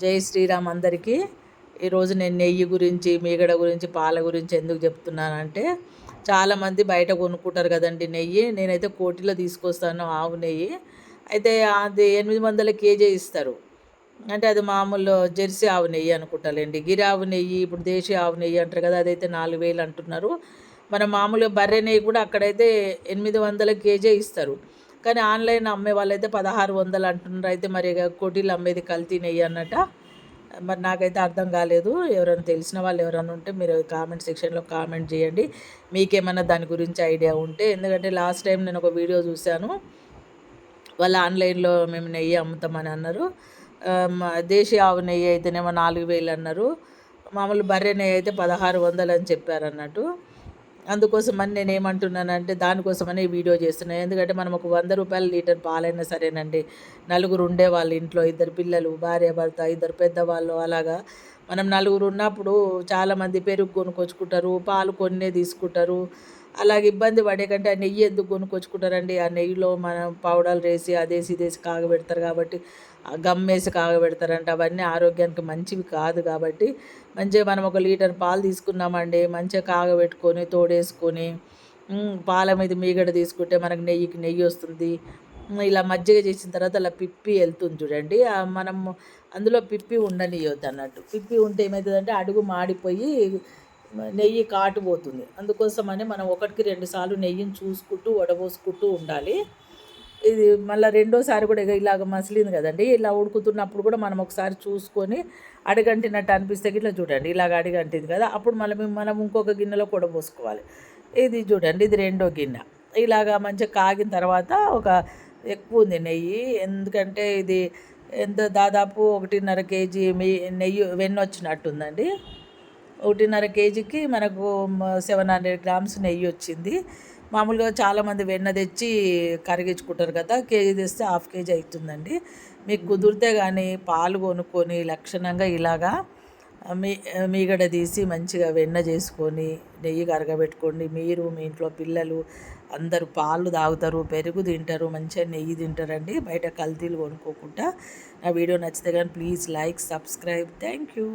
జై శ్రీరామ్ అందరికీ. ఈరోజు నేను నెయ్యి గురించి మీగడ గురించి పాల గురించి ఎందుకు చెప్తున్నానంటే చాలామంది బయట కొనుక్కుంటారు కదండి నెయ్యి. నేనైతే కోటిలో తీసుకొస్తాను ఆవు నెయ్యి. అయితే అది ఎనిమిది వందల కేజీ ఇస్తారు. అంటే అది మామూలు జెర్సీ ఆవు నెయ్యి అనుకుంటాలేండి గిరి ఆవు నెయ్యి ఇప్పుడు దేశీ ఆవు నెయ్యి అంటారు కదా అదైతే నాలుగు వేలు అంటున్నారు. మన మామూలుగా బర్రె నెయ్యి కూడా అక్కడైతే ఎనిమిది వందల కేజీ ఇస్తారు. కానీ ఆన్లైన్ అమ్మే వాళ్ళైతే పదహారు వందలు అంటున్నారు. అయితే మరి కోటీలు అమ్మేది కల్తీ నెయ్యి అన్నట. మరి నాకైతే అర్థం కాలేదు. ఎవరైనా తెలిసిన వాళ్ళు ఎవరైనా ఉంటే మీరు కామెంట్ సెక్షన్లో కామెంట్ చేయండి. మీకేమైనా దాని గురించి ఐడియా ఉంటే. ఎందుకంటే లాస్ట్ టైం నేను ఒక వీడియో చూశాను. వాళ్ళు ఆన్లైన్లో మేము నెయ్యి అమ్ముతామని అన్నారు. దేశీ ఆవు నెయ్యి అయితేనేమో నాలుగు వేలు అన్నారు. మామూలు బర్రె నెయ్యి అయితే పదహారు వందలు అని చెప్పారు అన్నట్టు అందుకోసమని నేను ఏమంటున్నానంటే దానికోసమని వీడియో చేస్తున్నాను ఎందుకంటే మనం ఒక వంద రూపాయల లీటర్ పాలైనా సరేనండి. నలుగురు ఉండే వాళ్ళు ఇంట్లో ఇద్దరు పిల్లలు భార్య భర్త ఇద్దరు పెద్దవాళ్ళు అలాగా మనం నలుగురు ఉన్నప్పుడు చాలామంది పెరుగు కొనుక్కొచ్చుకుంటారు పాలు కొన్నే తీసుకుంటారు. అలాగే ఇబ్బంది పడే కంటే ఆ నెయ్యి ఎందుకు కొనుక్కొచ్చుకుంటారండి ఆ నెయ్యిలో మనం పౌడర్లు వేసి అదేసి ఇదేసి కాగబెడతారు కాబట్టి గమ్మేసి కాగబెడతారంట. అవన్నీ ఆరోగ్యానికి మంచివి కాదు కాబట్టి మంచిగా మనం ఒక లీటర్ పాలు తీసుకున్నామండి మంచిగా కాగబెట్టుకొని తోడేసుకొని పాల మీద మీగడ తీసుకుంటే మనకు నెయ్యికి నెయ్యి వస్తుంది. ఇలా మజ్జిగ చేసిన తర్వాత అలా పిప్పి వెళ్తుంది చూడండి. మనం అందులో పిప్పి ఉండనియొద్దు అన్నట్టు. పిప్పి ఉంటే ఏమవుతుందంటే అడుగు మాడిపోయి నెయ్యి కాటుపోతుంది. అందుకోసమని మనం ఒకటికి రెండు సార్లు నెయ్యిని చూసుకుంటూ వడబోసుకుంటూ ఉండాలి. ఇది మళ్ళీ రెండోసారి కూడా ఇలాగ మసిలింది కదండి. ఇలా ఉడుకుతున్నప్పుడు కూడా మనం ఒకసారి చూసుకొని అడగంటినట్టు అనిపిస్తే ఇట్లా చూడండి. ఇలాగ అడిగంటింది కదా అప్పుడు మళ్ళీ మనం ఇంకొక గిన్నెలో కూడా పోసుకోవాలి. ఇది చూడండి ఇది రెండో గిన్నె. ఇలాగా మంచిగా కాగిన తర్వాత ఒక ఎక్కువ ఉంది నెయ్యి. ఎందుకంటే ఇది ఎంత దాదాపు ఒకటిన్నర కేజీ నెయ్యి వెన్న వచ్చినట్టుందండి. ఒకటిన్నర కేజీకి మనకు సెవెన్ హండ్రెడ్ గ్రామ్స్ నెయ్యి వచ్చింది. మామూలుగా చాలామంది వెన్న తెచ్చి కరిగించుకుంటారు కదా కేజీ తెస్తే హాఫ్ కేజీ అవుతుందండి మీకు కుదిరితే కానీ పాలు కొనుక్కొని లక్షణంగా ఇలాగా మీ మీగడ తీసి మంచిగా వెన్న చేసుకొని నెయ్యి కరగబెట్టుకోండి. మీరు మీ ఇంట్లో పిల్లలు అందరూ పాలు తాగుతారు పెరుగు తింటారు మంచిగా నెయ్యి తింటారండి. బయట కల్తీలు కొనుక్కోకుండా నా వీడియో నచ్చితే కానీ please like subscribe. Thank you.